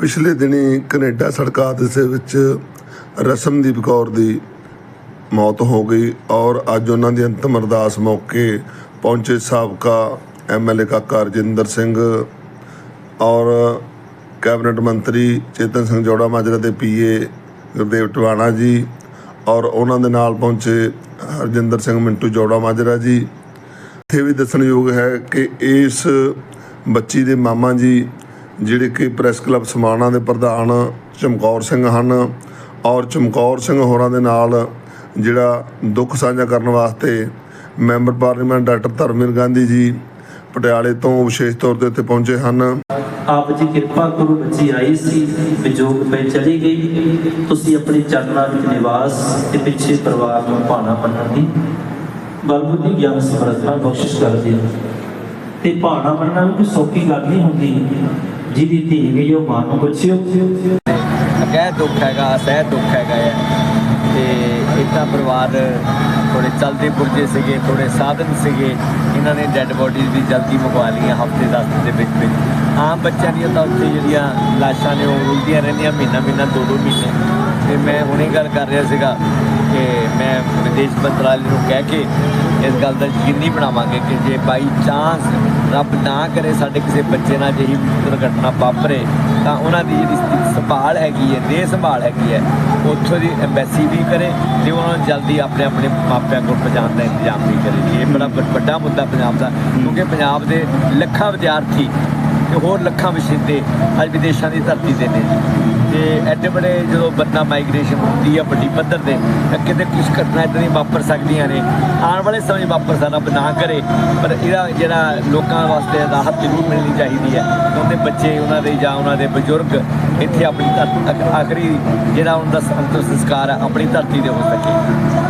ਪਿਛਲੇ ਦਿਨੀ ਕੈਨੇਡਾ ਸੜਕ ਹਾਦਸੇ ਵਿੱਚ ਰਸਮਦੀਪ ਕੌਰ ਦੀ ਮੌਤ ਹੋ ਗਈ ਔਰ ਅੱਜ ਉਹਨਾਂ ਦੀ ਅੰਤਮ ਅਰਦਾਸ ਮੌਕੇ ਪਹੁੰਚੇ ਸਾਬਕਾ ਐਮਐਲਏ ਕਾਕਾ ਰਜਿੰਦਰ ਸਿੰਘ ਔਰ ਕੈਬਨਿਟ ਮੰਤਰੀ ਚੇਤਨ ਸਿੰਘ ਜੋੜਾ ਮਾਜਰਾ ਦੇ ਪੀਏ ਗੁਰਦੇਵ ਟਵਾਣਾ ਜੀ ਔਰ ਉਹਨਾਂ ਦੇ ਨਾਲ ਪਹੁੰਚੇ ਹਰਜਿੰਦਰ ਸਿੰਘ ਮਿੰਟੂ ਜੋੜਾ ਮਾਜਰਾ ਜੀ। ਇੱਥੇ ਵੀ ਦੱਸਣਯੋਗ ਹੈ ਕਿ ਇਸ ਬੱਚੀ ਦੇ ਮਾਮਾ ਜੀ ਜਿਹੜੇ ਕਿ ਪ੍ਰੈਸ ਕਲੱਬ ਸਮਾਣਾ ਦੇ ਪ੍ਰਧਾਨ ਚਮਕੌਰ ਸਿੰਘ ਹਨ ਔਰ ਚਮਕੌਰ ਸਿੰਘ ਹੋਰਾਂ ਦੇ ਨਾਲ ਜਿਹੜਾ ਦੁੱਖ ਸਾਂਝਾ ਕਰਨ ਵਾਸਤੇ member parliament doctor Dharamvir Gandhi ji ਪਟਿਆਲੇ ਤੋਂ ਵਿਸ਼ੇਸ਼ ਤੌਰ ਤੇ ਇੱਥੇ ਪਹੁੰਚੇ ਹਨ। ਆਪ ਜੀ ਕਿਰਪਾ ਕਰੋ ਬੱਚੀ ਆਈ ਸੀ ਵਿਜੋਗ ਪੈ ਚਲੀ ਗਈ, ਤੁਸੀਂ ਆਪਣੇ ਚਰਨਾਂ ਵਿੱਚ ਨਿਵਾਸ ਤੇ ਪਿੱਛੇ ਪਰਿਵਾਰ ਨੂੰ ਭਾਣਾ ਬੰਨਣ ਦੀ ਬਲਬੁੱਧੀ ਗਿਆਨ ਸਮਰੱਥਾ ਬਖਸ਼ਿਸ਼ ਕਰਦੇ ਹੋ। ਤੇ ਭਾਣਾ ਬੰਨਣਾ ਵੀ ਕੋਈ ਸੌਖੀ ਗੱਲ ਨਹੀਂ ਹੁੰਦੀ। ਜਿਹਦੀ ਧੀ ਗਈ ਉਹ ਮਾਂ ਨੂੰ ਪੁੱਛਿਓ। ਕਹਿ ਦੁੱਖ ਹੈਗਾ ਸਹਿ ਦੁੱਖ ਹੈਗਾ ਹੈ ਤੇ ਇਦਾਂ ਪਰਿਵਾਰ ਥੋੜੇ ਚਲਦੇ ਪੁਰਜੇ ਸੀਗੇ ਥੋੜੇ ਸਾਧਨ ਸੀਗੇ। ਇਹਨਾਂ ਨੇ ਡੈੱਡ ਬੋਡੀਜ਼ ਵੀ ਜਲਦੀ ਮੰਗਵਾ ਲਈਆਂ ਹਫ਼ਤੇ 10 ਦੇ ਵਿੱਚ ਵਿੱਚ। ਆਮ ਬੱਚਿਆਂ ਦੀਆਂ ਤਾਂ ਉੱਥੇ ਜਿਹੜੀਆਂ ਲਾਸ਼ਾਂ ਨੇ, ਉਹ ਰੁਲਦੀਆਂ ਰਹਿੰਦੀਆਂ ਮਹੀਨਾ ਮਹੀਨਾ, ਦੋ ਦੋ ਮਹੀਨੇ। ਤੇ ਮੈਂ ਹੁਣੇ ਗੱਲ ਕਰ ਰਿਹਾ ਸੀਗਾ ਕਿ ਮੈਂ ਵਿਦੇਸ਼ ਮੰਤਰਾਲੇ ਨੂੰ ਕਹਿ ਕੇ ਇਸ ਗੱਲ ਦਾ ਯਕੀਨੀ ਬਣਾਵਾਂਗੇ ਕਿ ਜੇ ਬਾਈ ਚਾਂਸ ਰੱਬ ਨਾ ਕਰੇ ਸਾਡੇ ਕਿਸੇ ਬੱਚੇ ਨਾਲ ਜਿਹੀ ਦੁਰਘਟਨਾ ਵਾਪਰੇ, ਤਾਂ ਉਹਨਾਂ ਦੀ ਜਿਹੜੀ ਸੰਭਾਲ ਹੈਗੀ ਹੈ ਦੇ ਸੰਭਾਲ ਹੈਗੀ ਹੈ, ਉੱਥੋਂ ਦੀ ਐਮਬੈਸੀ ਵੀ ਕਰੇ ਤੇ ਉਹਨਾਂ ਨੂੰ ਜਲਦੀ ਆਪਣੇ ਆਪਣੇ ਮਾਪਿਆਂ ਕੋਲ ਪਹੁੰਚਾਉਣ ਦਾ ਇੰਤਜ਼ਾਮ ਵੀ ਕਰੇ। ਇਹ ਬੜਾ ਵੱਡਾ ਮੁੱਦਾ ਪੰਜਾਬ ਦਾ, ਕਿਉਂਕਿ ਪੰਜਾਬ ਦੇ ਲੱਖਾਂ ਵਿਦਿਆਰਥੀ ਤੇ ਹੋਰ ਲੱਖਾਂ ਵਸਿੰਦੇ ਅੱਜ ਵਿਦੇਸ਼ਾਂ ਦੀ ਧਰਤੀ ਤੇ ਨੇ। ਤੇ ਐਡੇ ਬੜੇ ਜਦੋਂ ਬੰਦਾ ਮਾਈਗ੍ਰੇਸ਼ਨ ਹੁੰਦੀ ਆ, ਵੱਡੀ ਪੱਧਰ ਤੇ, ਤਾਂ ਕਿਤੇ ਕੁਝ ਘਟਨਾ ਇਦਾਂ ਦੀ ਵਾਪਰ ਸਕਦੀਆਂ ਨੇ। ਆਉਣ ਵਾਲੇ ਸਮੇਂ 'ਚ ਵਾਪਰ ਸਕਦਾ, ਨਾ ਕਰੇ। ਪਰ ਇਹਦਾ ਜਿਹੜਾ ਲੋਕਾਂ ਵਾਸਤੇ ਰਾਹਤ ਜ਼ਰੂਰ ਮਿਲਣੀ ਚਾਹੀਦੀ ਹੈ। ਉਹਦੇ ਬੱਚੇ, ਉਹਨਾਂ ਦੇ ਜਾਂ ਉਹਨਾਂ ਦੇ ਬਜ਼ੁਰਗ, ਇੱਥੇ ਆਪਣੀ ਧਰਤੀ ਆਖਰੀ ਜਿਹੜਾ ਉਹਨਾਂ ਦਾ ਅੰਤਿਮ ਸੰਸਕਾਰ ਹੈ ਆਪਣੀ ਧਰਤੀ ਤੇ ਹੋ ਸਕੇ।